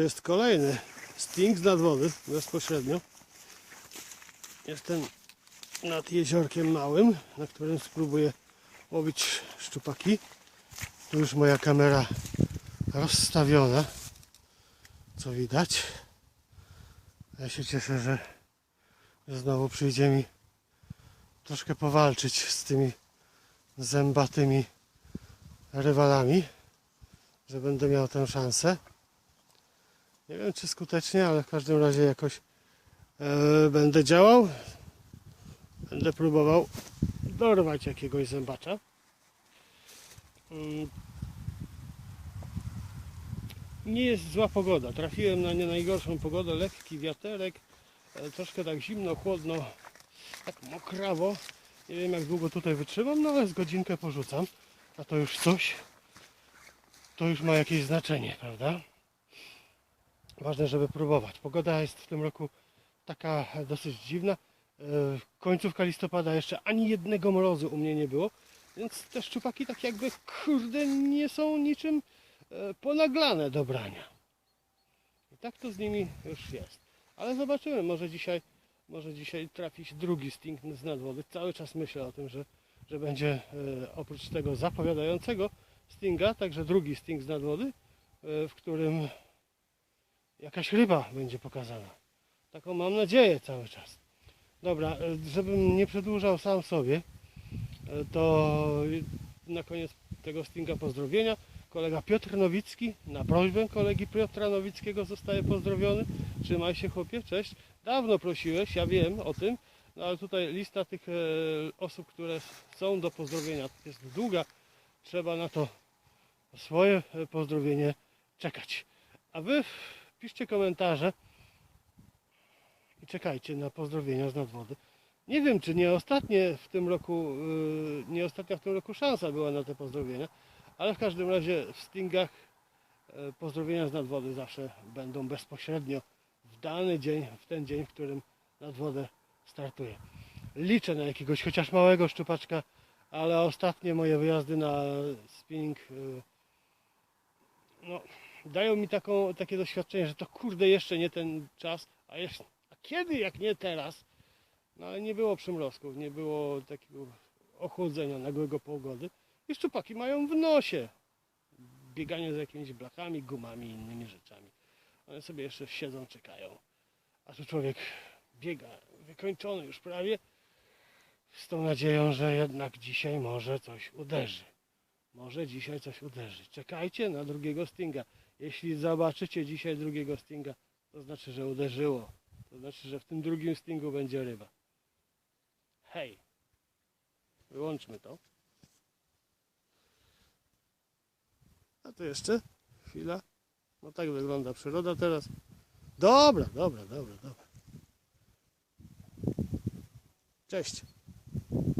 To jest kolejny sting z nadwody bezpośrednio. Jestem nad jeziorkiem małym, na którym spróbuję łowić szczupaki. Tu już moja kamera rozstawiona, co widać. Ja się cieszę, że, znowu przyjdzie mi troszkę powalczyć z tymi zębatymi rywalami, że będę miał tę szansę. Nie wiem czy skutecznie, ale w każdym razie jakoś e, będę działał. Będę próbował dorwać jakiegoś zębacza. Mm. Nie jest zła pogoda. Trafiłem na nie najgorszą pogodę. Lekki wiaterek, e, troszkę tak zimno, chłodno, tak mokrawo. Nie wiem jak długo tutaj wytrzymam, no ale z godzinkę porzucam. A to już coś. To już ma jakieś znaczenie, prawda? Ważne, żeby próbować. Pogoda jest w tym roku taka dosyć dziwna. E, Końcówka listopada jeszcze ani jednego mrozu u mnie nie było, więc te szczupaki tak jakby kurde nie są niczym e, ponaglane do brania. I tak to z nimi już jest. Ale zobaczymy, może dzisiaj, może dzisiaj trafi się drugi sting z nadwody. Cały czas myślę o tym, że, że będzie e, oprócz tego zapowiadającego stinga, także drugi sting z nadwody, w którym jakaś ryba będzie pokazana. Taką mam nadzieję cały czas. Dobra, e, żebym nie przedłużał sam sobie, e, to na koniec tego stinga pozdrowienia. Kolega Piotr Nowicki, na prośbę kolegi Piotra Nowickiego zostaje pozdrowiony. Trzymaj się chłopie, cześć. Dawno prosiłeś, ja wiem o tym, no ale tutaj lista tych e, osób, które są do pozdrowienia jest długa. Trzeba na to swoje pozdrowienie czekać. A wy piszcie komentarze i czekajcie na pozdrowienia z nadwody. Nie wiem, czy nie ostatnie w tym roku, yy, nie ostatnia w tym roku szansa była na te pozdrowienia, ale w każdym razie w Stingach yy, pozdrowienia z nadwody zawsze będą bezpośrednio w dany dzień, w ten dzień, w którym nadwodę startuję. Liczę na jakiegoś chociaż małego szczupaczka, ale ostatnie moje wyjazdy na spinning yy, no, dają mi taką, takie doświadczenie, że to kurde jeszcze nie ten czas, a, jeszcze, a kiedy jak nie teraz? No ale nie było przymrozków, nie było takiego ochłodzenia nagłego pogody i szczupaki mają w nosie bieganie z jakimiś blachami, gumami i innymi rzeczami. One sobie jeszcze siedzą, czekają. A tu człowiek biega, wykończony już prawie, z tą nadzieją, że jednak dzisiaj może coś uderzy. Może dzisiaj coś uderzy. Czekajcie na drugiego stinga. Jeśli zobaczycie dzisiaj drugiego stinga, to znaczy, że uderzyło. To znaczy, że w tym drugim stingu będzie ryba. Hej! Wyłączmy to. A tu jeszcze chwila. No tak wygląda przyroda teraz. Dobra, dobra, dobra, dobra. Cześć.